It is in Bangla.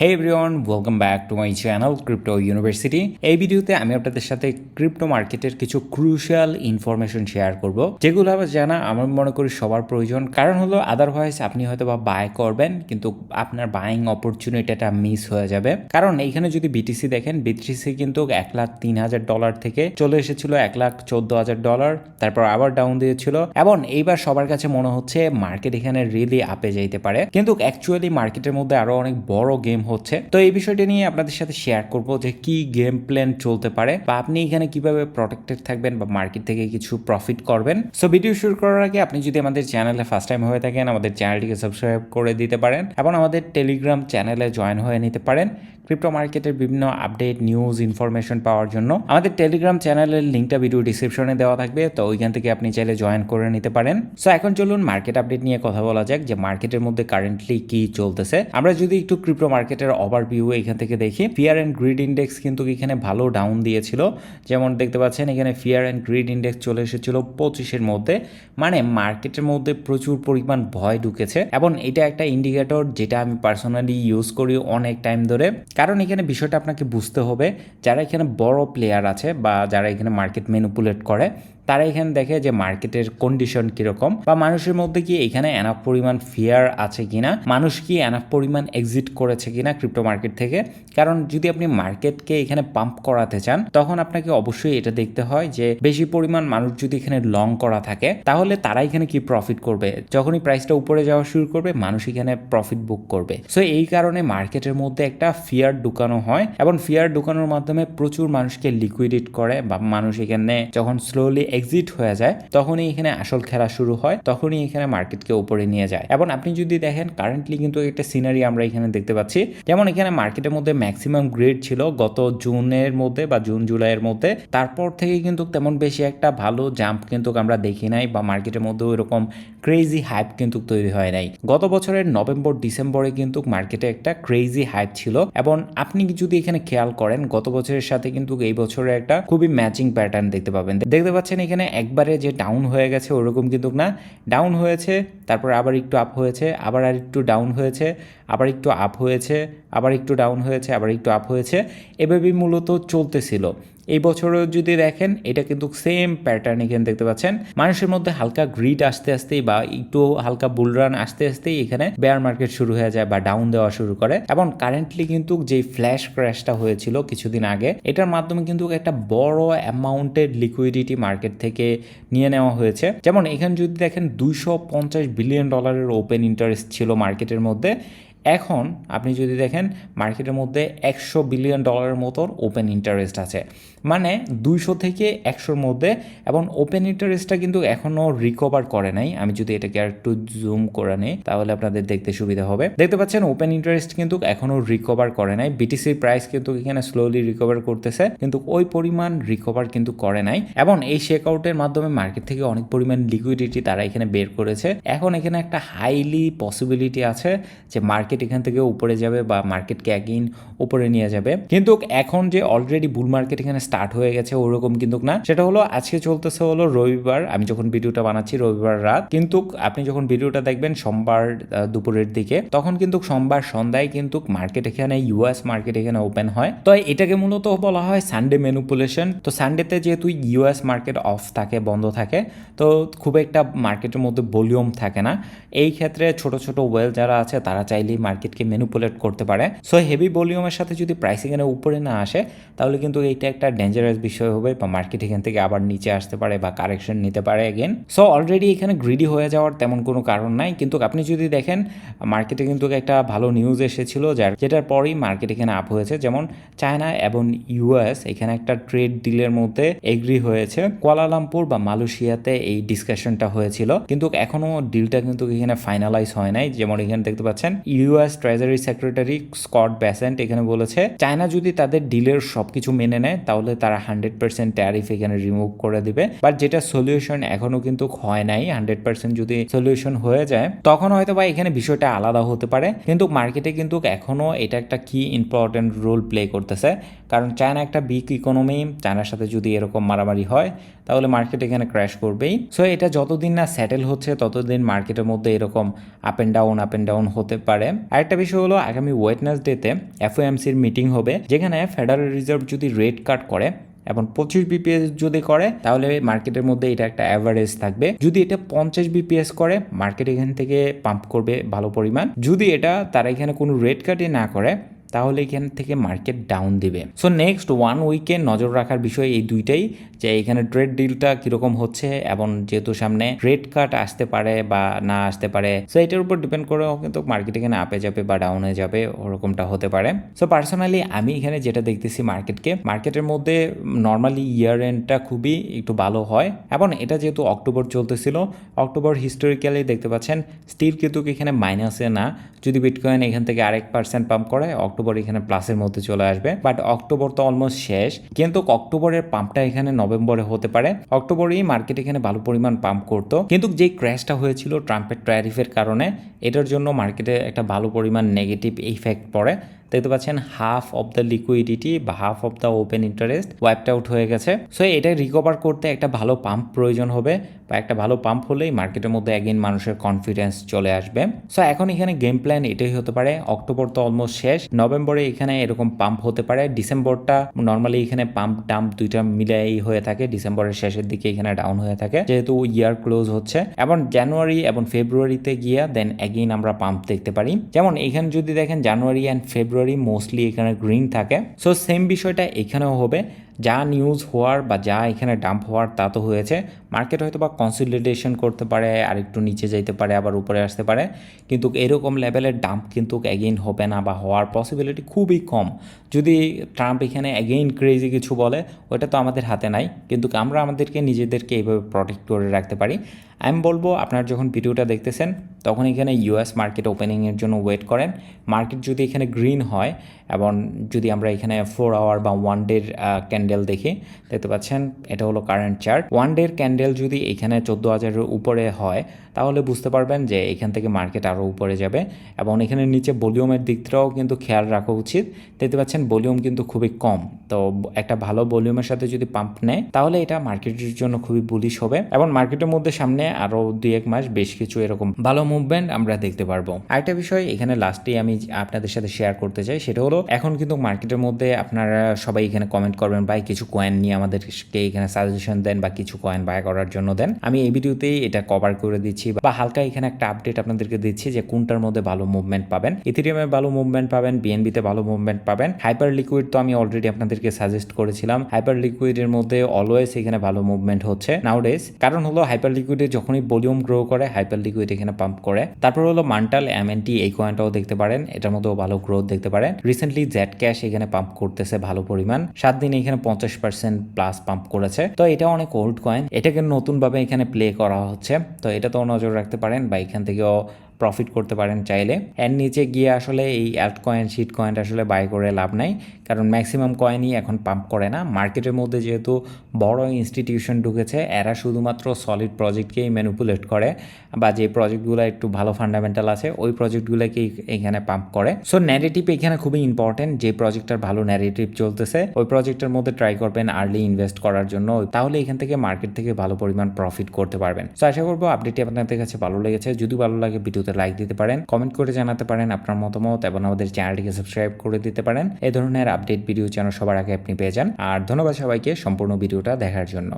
Hey everyone welcome back to my channel crypto university এই ভিডিওতে আমি আপনাদের সাথে ক্রিপ্টো মার্কেটের কিছু ক্রুশিয়াল ইনফরমেশন শেয়ার করব, যেগুলো আবার জানা আমার মনে করি সবার প্রয়োজন। কারণ হলো আদারওয়াইজ আপনি হয়তো বা বাই করবেন, কিন্তু আপনার বাইং অপরচুনিটিটা মিস হয়ে যাবে। কারণ এইখানে যদি বিটিসি দেখেন বিটিসি কিন্তু এক লাখ তিন হাজার ডলার থেকে চলে এসেছিল, এক লাখ চোদ্দ হাজার ডলার তারপর আবার ডাউন দিয়েছিল। এবং এইবার সবার কাছে মনে হচ্ছে মার্কেট এখানে রিয়েলি আপে যাইতে পারে। কিন্তু অ্যাকচুয়ালি মার্কেটের মধ্যে আরও অনেক বড় গেম হচ্ছে। তো এই বিষয়টি নিয়ে আপনাদের সাথে শেয়ার করব যে কি গেম প্ল্যান চলতে পারে বা আপনি এখানে কীভাবে প্রোটেক্টেড থাকবেন বা মার্কেট থেকে কিছু প্রফিট করবেন। সো ভিডিও শুরু করার আগে আপনি যদি আমাদের চ্যানেলে ফার্স্ট টাইম হয়ে থাকেন, আমাদের চ্যানেলটিকে সাবস্ক্রাইব করে দিতে পারেন এবং আমাদের টেলিগ্রাম চ্যানেলে জয়েন হয়ে নিতে পারেন। ক্রিপ্টো মার্কেটের বিভিন্ন আপডেট নিউজ ইনফরমেশন পাওয়ার জন্য আমাদের টেলিগ্রাম চ্যানেলের লিঙ্কটা ভিডিও ডিসক্রিপশনে দেওয়া থাকবে, তো ওইখান থেকে আপনি চাইলে জয়েন করে নিতে পারেন। সো এখন চলুন মার্কেট আপডেট নিয়ে কথা বলা যাক, যে মার্কেটের মধ্যে কারেন্টলি কি চলতেছে। আমরা যদি একটু ক্রিপ্টো মার্কেটের ওভারভিউ এখান থেকে দেখি ফিয়ার অ্যান্ড গ্রিড ইন্ডেক্স কিন্তু এখানে ভালো ডাউন দিয়েছিল। যেমন দেখতে পাচ্ছেন, এখানে ফিয়ার অ্যান্ড গ্রিড ইন্ডেক্স চলে এসেছিল পঁচিশের মধ্যে। মানে মার্কেটের মধ্যে প্রচুর পরিমাণ ভয় ঢুকেছে। এবং এটা একটা ইন্ডিকেটর যেটা আমি পার্সোনালি ইউজ করি অনেক টাইম ধরে। কারণ এখানে বিষয়টা আপনাকে বুঝতে হবে, যারা এখানে বড় প্লেয়ার আছে বা যারা এখানে মার্কেট ম্যানিপুলেট করে তারা এখানে দেখে যে মার্কেটের কন্ডিশন কীরকম বা মানুষের মধ্যে কি এখানে এনাফ পরিমাণ ফিয়ার আছে কিনা? মানুষ কি এনাফ পরিমাণ এক্সিট করেছে কিনা ক্রিপ্টো মার্কেট থেকে? কারণ যদি আপনি মার্কেটকে এখানে পাম্প করাতে চান, তখন আপনাকে অবশ্যই এটা দেখতে হয় যে বেশি পরিমাণ মানুষ যদি এখানে লং করা থাকে, তাহলে তারা এখানে কি প্রফিট করবে? যখনই প্রাইসটা উপরে যাওয়া শুরু করবে, মানুষ এখানে প্রফিট বুক করবে। সো এই কারণে মার্কেটের মধ্যে একটা ফিয়ার ঢুকানো হয় এবং ফিয়ার ঢুকানোর মাধ্যমে প্রচুর মানুষকে লিকুইডেট করে বা মানুষ এখানে যখন স্লোলি এক্সিট হয়ে যায়, তখনই এখানে আসল খেলা শুরু হয়, তখনই এখানে মার্কেটকে উপরে নিয়ে যায়। এবং আপনি যদি দেখেন কারেন্টলি কিন্তু একটা সিনারি আমরা এখানে দেখতে পাচ্ছি। যেমন এখানে মার্কেটের মধ্যে ম্যাক্সিমাম গ্রেড ছিল গত জুনের মধ্যে বা জুন, জুলাইয়ের মধ্যে। তারপর থেকে কিন্তু তেমন বেশি একটা ভালো জাম্প কিন্তু আমরা দেখি নাই বা মার্কেটের মধ্যে এরকম ক্রেজি হাইপ কিন্তু তৈরি হয় নাই। গত বছরের নভেম্বর, ডিসেম্বরে কিন্তু মার্কেটে একটা ক্রেজি হাইপ ছিল। এবং আপনি যদি এখানে খেয়াল করেন, গত বছরের সাথে কিন্তু এই বছরে একটা খুবই ম্যাচিং প্যাটার্ন দেখতে পাবেন। দেখতে পাচ্ছেন এখানে একবারে যে ডাউন হয়ে গেছে ওরকম কিন্তু না। ডাউন হয়েছে, তারপর আবার একটু আপ হয়েছে, আবার আর একটু ডাউন হয়েছে, আবার একটু আপ হয়েছে, আবার একটু ডাউন হয়েছে, আবার একটু আপ হয়েছে। এভাবেই মূলত চলতেছিল। এই বছরও যদি দেখেন, এটা কিন্তু সেম প্যাটার্ন এখানে দেখতে পাচ্ছেন। মানুষের মধ্যে হালকা গ্রিড আসতে আসতেই বা একটু হালকা বুলরান আসতে আসতেই এখানে বেয়ার মার্কেট শুরু হয়ে যায় বা ডাউন দেওয়া শুরু করে। এবং কারেন্টলি কিন্তু যে ফ্ল্যাশ ক্র্যাশটা হয়েছিল কিছুদিন আগে, এটার মাধ্যমে কিন্তু একটা বড় অ্যামাউন্টের লিকুইডিটি মার্কেট থেকে নিয়ে নেওয়া হয়েছে। যেমন এখানে যদি দেখেন, দুইশো পঞ্চাশ বিলিয়ন ডলারের ওপেন ইন্টারেস্ট ছিল মার্কেটের মধ্যে। এখন আপনি যদি দেখেন মার্কেটের মধ্যে একশো বিলিয়ন ডলারের মতোর ওপেন ইন্টারেস্ট আছে। মানে দুইশো থেকে একশোর মধ্যে এবং ওপেন ইন্টারেস্টটা কিন্তু এখনও রিকভার করে নাই। আমি যদি এটাকে আর একটু জুম করে নিই, তাহলে আপনাদের দেখতে সুবিধা হবে। দেখতে পাচ্ছেন ওপেন ইন্টারেস্ট কিন্তু এখনও রিকভার করে নাই। বিটিসির প্রাইস কিন্তু এখানে স্লোলি রিকভার করতেছে, কিন্তু ওই পরিমাণ রিকভার কিন্তু করে নাই। এবং এই শেক আউটের মাধ্যমে মার্কেট থেকে অনেক পরিমাণ লিকুইডিটি তারা এখানে বের করেছে। এখন এখানে একটা হাইলি পসিবিলিটি আছে যে মার্কেট মার্কেট এখান থেকে উপরে যাবে বা মার্কেটকে একদিন উপরে নিয়ে যাবে। কিন্তু এখন যে অলরেডি বুল মার্কেট এখানে স্টার্ট হয়ে গেছে, ওরকম কিন্তু না। সেটা হলো, আজকে চলতেছে হলো রবিবার। আমি যখন ভিডিওটা বানাচ্ছি, রবিবার রাত। কিন্তু আপনি যখন ভিডিওটা দেখবেন সোমবার দুপুরের দিকে, তখন কিন্তু সোমবার সন্ধ্যায় কিন্তু মার্কেট এখানে ইউএস মার্কেট এখানে ওপেন হয়। তো এটাকে মূলত বলা হয় সানডে ম্যানুপুলেশন তো সানডেতে যেহেতু ইউএস মার্কেট অফ থাকে, বন্ধ থাকে, তো খুব একটা মার্কেটের মধ্যে ভলিউম থাকে না। এই ক্ষেত্রে ছোট ছোট ওয়েল যারা আছে, তারা চাইলেই মার্কেটকে ম্যানুপুলেট করতে পারে। সো হেভি ভলিউমের সাথে যদি প্রাইসিং এর উপরে না আসে, তাহলে কিন্তু এইটা একটা ডেঞ্জারাস বিষয় হবে বা মার্কেট এখান থেকে আবার নিচে আসতে পারে বা কারেকশন নিতে পারে এগেন সো অলরেডি এখানে গ্রিডি হয়ে যাওয়ার তেমন কোনো কারণ নাই। কিন্তু আপনি যদি দেখেন মার্কেটে কিন্তু একটা ভালো নিউজ এসেছিল যার, যেটার পরেই মার্কেট এখানে আপ হয়েছে। যেমন চায়না এবং ইউএস এখানে একটা ট্রেড ডিলের মধ্যে এগ্রি হয়েছে। কোয়ালালামপুর বা মালয়েশিয়াতে এই ডিসকাশনটা হয়েছিল। কিন্তু এখনও ডিলটা কিন্তু এখানে ফাইনালাইজ হয় নাই। যেমন এখানে দেখতে পাচ্ছেন US treasury secretary Scott Bessent এখানে বলেছে, চায়না যদি তাদের ডিলের সবকিছু মেনে নেয়, তাহলে তারা হান্ড্রেড পার্সেন্ট ট্যারিফ এখানে রিমুভ করে দিবে। বাট যেটা সলিউশন এখনও কিন্তু হয় নাই হান্ড্রেড পার্সেন্ট যদি সলিউশন হয়ে যায়, তখন হয়তো বা এখানে বিষয়টা আলাদা হতে পারে। কিন্তু মার্কেটে কিন্তু এখনও এটা একটা কি ইম্পর্টেন্ট রোল প্লে করতেছে। কারণ চায়না একটা বিগ ইকোনমি চায়নার সাথে যদি এরকম মারামারি হয়, তাহলে মার্কেট এখানে ক্র্যাশ করবেই। সো এটা যতদিন না সেটেল হচ্ছে, ততদিন মার্কেটের মধ্যে এরকম up and down up and down হতে পারে। আরেকটা বিষয় হলো, আগামী ওয়েটনেসডেতে এফওএমসির মিটিং হবে, যেখানে ফেডারেল রিজার্ভ যদি রেট কাট করে এবং পঁচিশ বিপিএস যদি করে, তাহলে মার্কেটের মধ্যে এটা একটা অ্যাভারেজ থাকবে। যদি এটা পঞ্চাশ বিপিএস করে মার্কেট এখান থেকে পাম্প করবে ভালো পরিমাণ। যদি এটা তারা এখানে কোনো রেট কাটে না করে তাহলে এখান থেকে মার্কেট ডাউন দিবে। সো নেক্সট ওয়ান উইকে নজর রাখার বিষয় এই দুইটাই, যে এখানে ট্রেড ডিলটা কীরকম হচ্ছে এবং যেহেতু সামনে রেড কাট আসতে পারে বা না আসতে পারে সো এটার উপর ডিপেন্ড করেও কিন্তু মার্কেট এখানে আপে যাবে বা ডাউনে যাবে, ওরকমটা হতে পারে। সো পার্সোনালি আমি এখানে যেটা দেখতেছি মার্কেটকে মার্কেটের মধ্যে নর্মালি ইয়ার এন্ডটা খুবই একটু ভালো হয় এবং এটা যেহেতু অক্টোবর চলতেছিল অক্টোবর হিস্টোরিক্যালি দেখতে পাচ্ছেন স্টিল কিন্তু এখানে মাইনাসে না। যদি বিটকয়েন এখান থেকে আরেক পার্সেন্ট পাম্প করে অক্টোবর এখানে প্লাসের মধ্যে চলে আসবে বাট অক্টোবর তো অলমোস্ট শেষ। কিন্তু অক্টোবরের পাম্পটা এখানে নভেম্বরে হতে পারে। অক্টোবরেই মার্কেট এখানে ভালো পরিমাণ পাম্প করতো। কিন্তু যে ক্র্যাশটা হয়েছিল ট্রাম্পের ট্যারিফের কারণে, এটার জন্য মার্কেটে একটা ভালো পরিমাণ নেগেটিভ ইফেক্ট পড়ে। দেখতে পাচ্ছেন হাফ অফ দ্য লিকুইডিটি বা half of the open interest wiped out হয়ে গেছে। সো এটা রিকভার করতে একটা ভালো পাম্প প্রয়োজন হবে বা একটা ভালো পাম্প হলেই মার্কেটের মধ্যে অ্যাগেন মানুষের কনফিডেন্স চলে আসবে। সো এখন এখানে গেম প্ল্যান এটাই হতে পারে। অক্টোবর তো অলমোস্ট শেষ। নভেম্বরে এখানে এরকম পাম্প হতে পারে। ডিসেম্বরটা নর্মালি এখানে পাম্প ডাম্প দুইটা মিলাই হয়ে থাকে। ডিসেম্বরের শেষের দিকে এখানে ডাউন হয়ে থাকে। যেহেতু ইয়ার ক্লোজ হচ্ছে। এবং জানুয়ারি এবং ফেব্রুয়ারিতে গিয়ে দেন অ্যাগেইন আমরা পাম্প দেখতে পারি। যেমন এখানে যদি দেখেন জানুয়ারি অ্যান্ড ফেব্রুয়ারি মোস্টলি এখানে গ্রিন থাকে। সো সেম বিষয়টা এখানেও হবে। যা নিউজ হওয়ার বা যা এখানে ডাম্প হওয়ার তা তো হয়েছে। মার্কেট হয়তো বা কনসলিডেশন করতে পারে আর একটু নিচে যাইতে পারে, আবার উপরে আসতে পারে। কিন্তু এরকম লেভেলের ডাম্প কিন্তু অ্যাগেইন হবে না বা হওয়ার পসিবিলিটি খুবই কম। যদি ট্রাম্প এখানে অ্যাগেইন ক্রেজি কিছু বলে, ওটা তো আমাদের হাতে নাই। কিন্তু আমরা আমাদেরকে, নিজেদেরকে এইভাবে প্রটেক্ট করে রাখতে পারি। আমি বলব, আপনার যখন ভিডিওটা দেখতেছেন, তখন এখানে ইউএস মার্কেট ওপেনিংয়ের জন্য ওয়েট করেন। মার্কেট যদি এখানে গ্রিন হয়, এবং যদি আমরা এখানে ফোর আওয়ার বা ওয়ান ডের ক্যান্ডেল দেখি, দেখতে পাচ্ছেন, এটা হলো কারেন্ট চার্ট ওয়ান ডের ক্যান্ডেল যদি এখানে চোদ্দ হাজারের উপরে হয়, তাহলে বুঝতে পারবেন যে এখান থেকে মার্কেট আরও উপরে যাবে এবং এখানে নিচে ভলিউমের দিকটাও কিন্তু খেয়াল রাখা উচিত। দেখতে পাচ্ছেন ভলিউম কিন্তু খুবই কম। তো একটা ভালো ভলিউমের সাথে যদি পাম্প নেয়, তাহলে এটা মার্কেটের জন্য খুবই বুলিশ হবে এবং মার্কেটের মধ্যে সামনে আরও দুই এক মাস বেশ কিছু এরকম ভালো মুভমেন্ট আমরা দেখতে পারব। আরেকটা বিষয়, এখানে লাস্টে আমি আপনাদের সাথে শেয়ার করতে চাই, সেটা হলো, এখন কিন্তু মার্কেটের মধ্যে আপনারা সবাই এখানে কমেন্ট করবেন ভাই, কিছু কয়েন নিয়ে আমাদেরকে এখানে সাজেশন দেন বা কিছু কয়েন বাই করার জন্য দেন। আমি এই ভিডিওতেই এটা কভার করে দিচ্ছি বা হালকা এখানে একটা আপডেট আপনাদেরকে দিচ্ছি যে কোনটার মধ্যে ভালো মুভমেন্ট পাবেন। ইথেরিয়ামে ভালো মুভমেন্ট পাবেন বিএনবিতে ভালো মুভমেন্ট পাবেন। হাইপার লিকুইড তো আমি অলরেডি আপনাদেরকে সাজেস্ট করেছিলাম। হাইপার লিকুইডের মধ্যে অলওয়েজ এখানে ভালো মুভমেন্ট হচ্ছে নাউডেজ কারণ হলো হাইপার লিকুইডে যখনই ভলিউম গ্রো করে হাইপার লিকুইড এখানে পাম্প করে। তারপর হলো মান্টাল এমএনটি এই কয়েনটাও দেখতে পারেন। এটার মধ্যেও ভালো গ্রোথ দেখতে পারেন। রিসেন্টলি জেড ক্যাশ এখানে পাম্প করতেছে ভালো পরিমাণ। সাত দিন এখানে পঞ্চাশ পার্সেন্ট প্লাস পাম্প করেছে। তো এটা অনেক ওল্ড কয়েন এটাকে নতুনভাবে এখানে প্লে করা হচ্ছে। তো এটা তো নজর রাখতে পারেন বা এখান থেকেও প্রফিট করতে পারেন চাইলে। এর নিচে গিয়ে আসলে এই অ্যাল্ট কয়েন শিট কয়েনটা আসলে বাই করে লাভ নাই। কারণ ম্যাক্সিমাম কয়েনই এখন পাম্প করে না। মার্কেটের মধ্যে যেহেতু বড় ইনস্টিটিউশন ঢুকেছে, এরা শুধুমাত্র সলিড প্রজেক্টকেই ম্যানুপুলেট করে বা যে প্রজেক্টগুলো একটু ভালো ফান্ডামেন্টাল আছে, ওই প্রজেক্টগুলোকেই এখানে পাম্প করে। সো ন্যারেটিভ এখানে খুবই ইম্পর্টেন্ট যে প্রজেক্টটার ভালো ন্যারেটিভ চলতেছে। ওই প্রজেক্টের মধ্যে ট্রাই করবেন আর্লি ইনভেস্ট করার জন্য। তাহলে এখান থেকে মার্কেট থেকে ভালো পরিমাণ প্রফিট করতে পারবেন। সো আশা করব আপডেটটি আপনাদের কাছে ভালো লেগেছে। যদি ভালো লাগে ভিডিওতে লাইক দিতে পারেন কমেন্ট করে জানাতে পারেন আপনার মতামত এবং আমাদের চ্যানেলটিকে সাবস্ক্রাইব করে দিতে পারেন। এ ধরনের আপডেট ভিডিও যেন সবার আগে আপনি পেয়ে যান। আর ধন্যবাদ সবাইকে, সম্পূর্ণ ভিডিওটা দেখার জন্য।